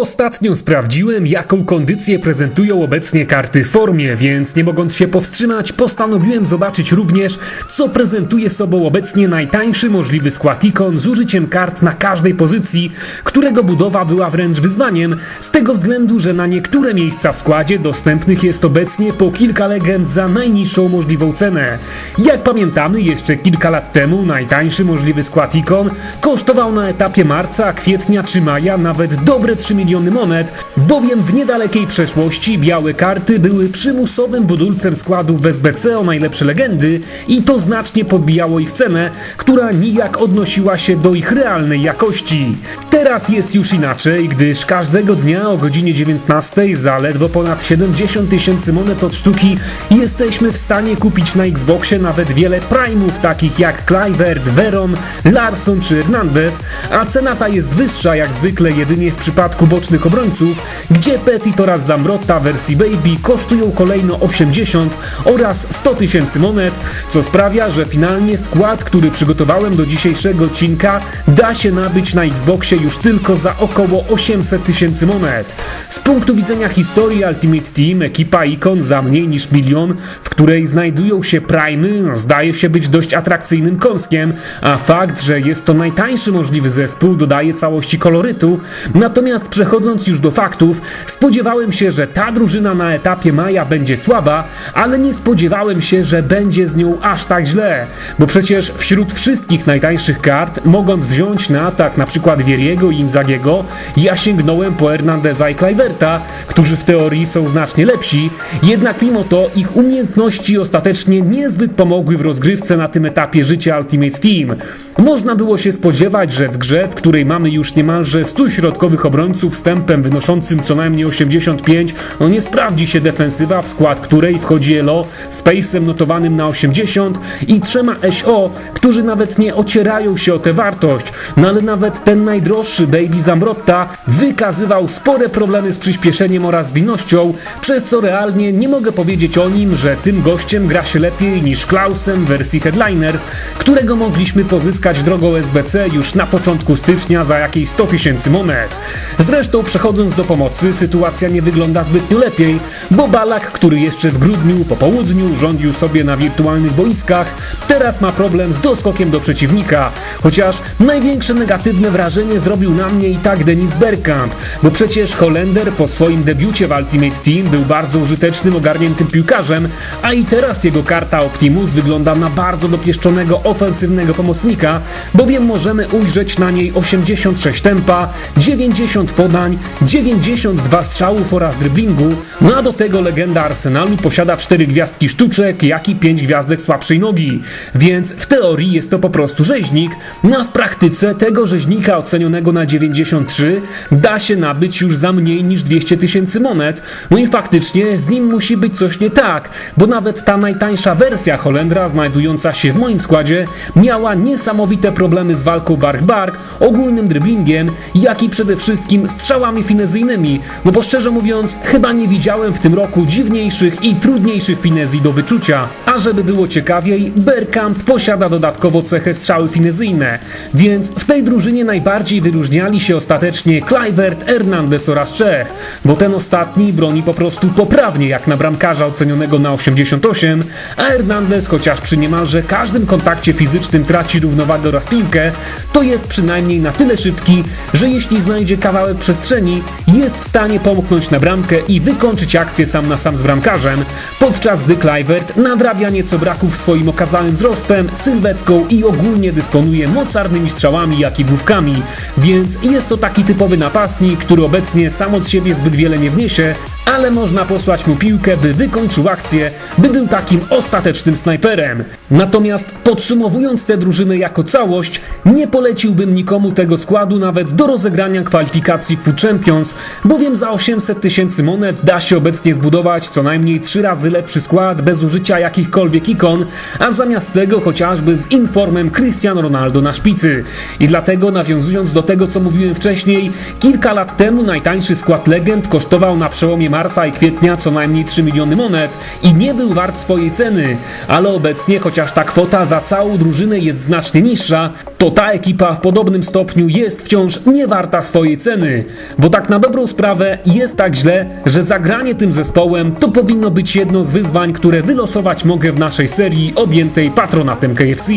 Ostatnio sprawdziłem, jaką kondycję prezentują obecnie karty w formie, więc nie mogąc się powstrzymać, postanowiłem zobaczyć również, co prezentuje sobą obecnie najtańszy możliwy skład ikon z użyciem kart na każdej pozycji, którego budowa była wręcz wyzwaniem, z tego względu, że na niektóre miejsca w składzie dostępnych jest obecnie po kilka legend za najniższą możliwą cenę. Jak pamiętamy, jeszcze kilka lat temu najtańszy możliwy skład ikon kosztował na etapie marca, kwietnia czy maja nawet dobre 3 miliony monet, bowiem w niedalekiej przeszłości białe karty były przymusowym budulcem składów w SBC o najlepsze legendy i to znacznie podbijało ich cenę, która nijak odnosiła się do ich realnej jakości. Teraz jest już inaczej, gdyż każdego dnia o godzinie 19 za ledwo ponad 70 tysięcy monet od sztuki jesteśmy w stanie kupić na Xboxie nawet wiele primów takich jak Kluivert, Veron, Larson czy Hernandez, a cena ta jest wyższa jak zwykle jedynie w przypadku bocznych obrońców, gdzie Petit oraz Zamrotta wersji Baby kosztują kolejno 80 oraz 100 tysięcy monet, co sprawia, że finalnie skład, który przygotowałem do dzisiejszego odcinka da się nabyć na Xboxie już tylko za około 800 tysięcy monet. Z punktu widzenia historii Ultimate Team, ekipa Icon za mniej niż milion, w której znajdują się Primy, no, zdaje się być dość atrakcyjnym kąskiem, a fakt, że jest to najtańszy możliwy zespół dodaje całości kolorytu, natomiast przechodząc już do faktów, spodziewałem się, że ta drużyna na etapie maja będzie słaba, ale nie spodziewałem się, że będzie z nią aż tak źle, bo przecież wśród wszystkich najtańszych kart, mogąc wziąć na atak przykład Wieriego i Inzagiego, ja sięgnąłem po Hernandeza i Kluiverta, którzy w teorii są znacznie lepsi, jednak mimo to ich umiejętności ostatecznie niezbyt pomogły w rozgrywce na tym etapie życia Ultimate Team. Można było się spodziewać, że w grze, w której mamy już niemalże 100 środkowych obrońców z tempem wynoszącym co najmniej 85, no nie sprawdzi się defensywa, w skład której wchodzi Elo z pace'em notowanym na 80 i trzema SO, którzy nawet nie ocierają się o tę wartość, no ale nawet ten najdroższy Baby Zamrotta wykazywał spore problemy z przyspieszeniem oraz winością, przez co realnie nie mogę powiedzieć o nim, że tym gościem gra się lepiej niż Klausem w wersji Headliners, którego mogliśmy pozyskać drogą SBC już na początku stycznia za jakieś 100 tysięcy monet. Zresztą przechodząc do pomocy, sytuacja nie wygląda zbytnio lepiej, bo Balak, który jeszcze w grudniu po południu rządził sobie na wirtualnych boiskach, teraz ma problem z doskokiem do przeciwnika, chociaż największe negatywne wrażenie zrobił na mnie i tak Denis Bergkamp, bo przecież Holender po swoim debiucie w Ultimate Team był bardzo użytecznym, ogarniętym piłkarzem, a i teraz jego karta Optimus wygląda na bardzo dopieszczonego, ofensywnego pomocnika, bowiem możemy ujrzeć na niej 86 tempa, 90 podań, 92 strzałów oraz driblingu, no a do tego legenda Arsenalu posiada 4 gwiazdki sztuczek, jak i 5 gwiazdek słabszej nogi, więc w teorii jest to po prostu rzeźnik, no a w praktyce tego rzeźnika ocenionego na 93 da się nabyć już za mniej niż 200 tysięcy monet, no i faktycznie z nim musi być coś nie tak, bo nawet ta najtańsza wersja Holendra znajdująca się w moim składzie miała niesamowite problemy z walką bark-bark, ogólnym driblingiem, jak i przede wszystkim strzałami finezyjnymi, no bo szczerze mówiąc, chyba nie widziałem w tym roku dziwniejszych i trudniejszych finezji do wyczucia. A żeby było ciekawiej, Bergkamp posiada dodatkowo cechę strzały finezyjne, więc w tej drużynie najbardziej wyróżniali się ostatecznie Kluivert, Hernandez oraz Czech, bo ten ostatni broni po prostu poprawnie jak na bramkarza ocenionego na 88, a Hernandez chociaż przy niemalże każdym kontakcie fizycznym traci równowagę oraz piłkę, to jest przynajmniej na tyle szybki, że jeśli znajdzie kawałek przestrzeni, jest w stanie pomknąć na bramkę i wykończyć akcję sam na sam z bramkarzem, podczas gdy Kluivert nadrabia nieco braków swoim okazałym wzrostem, sylwetką i ogólnie dysponuje mocarnymi strzałami jak i główkami, więc jest to taki typowy napastnik, który obecnie sam od siebie zbyt wiele nie wniesie, ale można posłać mu piłkę, by wykończył akcję, by był takim ostatecznym snajperem. Natomiast podsumowując tę drużynę jako całość, nie poleciłbym nikomu tego składu nawet do rozegrania kwalifikacji Food Champions, bowiem za 800 tysięcy monet da się obecnie zbudować co najmniej 3 razy lepszy skład bez użycia jakichkolwiek ikon, a zamiast tego chociażby z informem Cristiano Ronaldo na szpicy. I dlatego nawiązując do tego co mówiłem wcześniej, kilka lat temu najtańszy skład legend kosztował na przełomie marca i kwietnia co najmniej 3 miliony monet i nie był wart swojej ceny, ale obecnie chociaż ta kwota za całą drużynę jest znacznie niższa, to ta ekipa w podobnym stopniu jest wciąż nie warta swojej ceny, bo tak na dobrą sprawę jest tak źle, że zagranie tym zespołem to powinno być jedno z wyzwań, które wylosować mogę w naszej serii objętej patronatem KFC.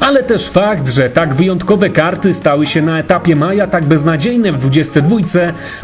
Ale też fakt, że tak wyjątkowe karty stały się na etapie maja tak beznadziejne w 22,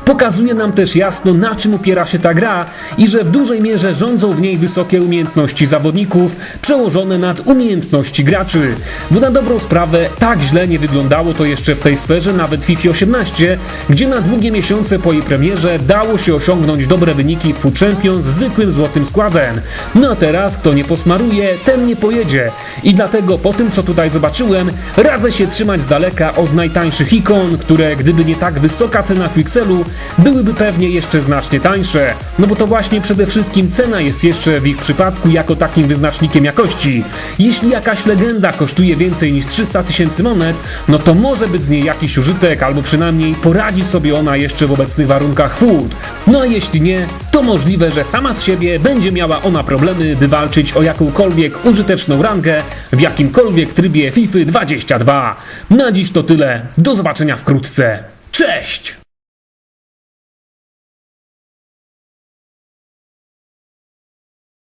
pokazuje nam też jasno na czym opiera się ta gra i że w dużej mierze rządzą w niej wysokie umiejętności zawodników przełożone nad umiejętności graczy. Bo na dobrą sprawę tak źle nie wyglądało to jeszcze w tej sferze nawet FIFA 18, gdzie na długie miesiące po jej premierze dało się osiągnąć dobre wyniki w Food Champions z zwykłym złotym składem. No a teraz kto nie posmaruje, ten nie pojedzie. I dlatego po tym co tutaj zobaczyłem, radzę się trzymać z daleka od najtańszych ikon, które gdyby nie tak wysoka cena Pixelu, byłyby pewnie jeszcze znacznie tańsze. No bo to właśnie przede wszystkim cena jest jeszcze w ich przypadku jako takim wyznacznikiem jakości. Jeśli jakaś legenda kosztuje więcej niż 300 tysięcy monet, no to może być z niej jakiś użytek, albo przynajmniej poradzi sobie ona jeszcze w obecnych warunkach food. No a jeśli nie, to możliwe, że sama z siebie będzie miała ona problemy, by walczyć o jakąkolwiek użyteczną rangę w jakimkolwiek trybie FIFA 22. Na dziś to tyle. Do zobaczenia wkrótce. Cześć!